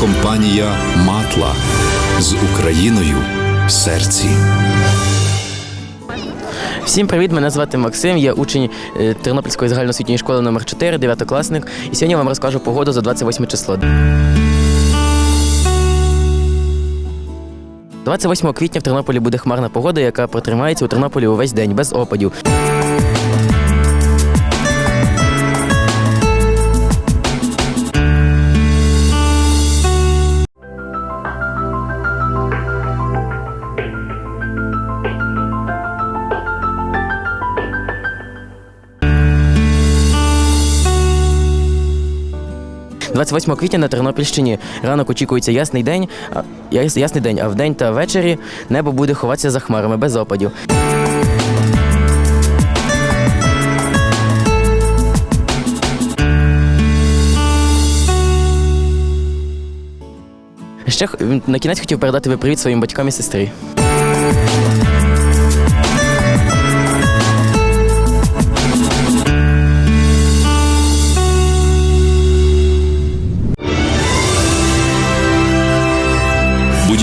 компанія Матла з Україною в серці. Всім привіт! Мене звати Максим. Я учень е, Тернопільської загальноосвітньої школи номер 4 дев'ятокласник. І сьогодні я вам розкажу погоду за 28 число. 28 квітня в Тернополі буде хмарна погода, яка протримається у Тернополі увесь день без опадів. – 28 квітня на Тернопільщині ранок очікується ясний день, ясний день, а вдень та ввечері небо буде ховатися за хмарами без опадів. Ще на кінець хотів передати ви привіт своїм батькам і сестрі.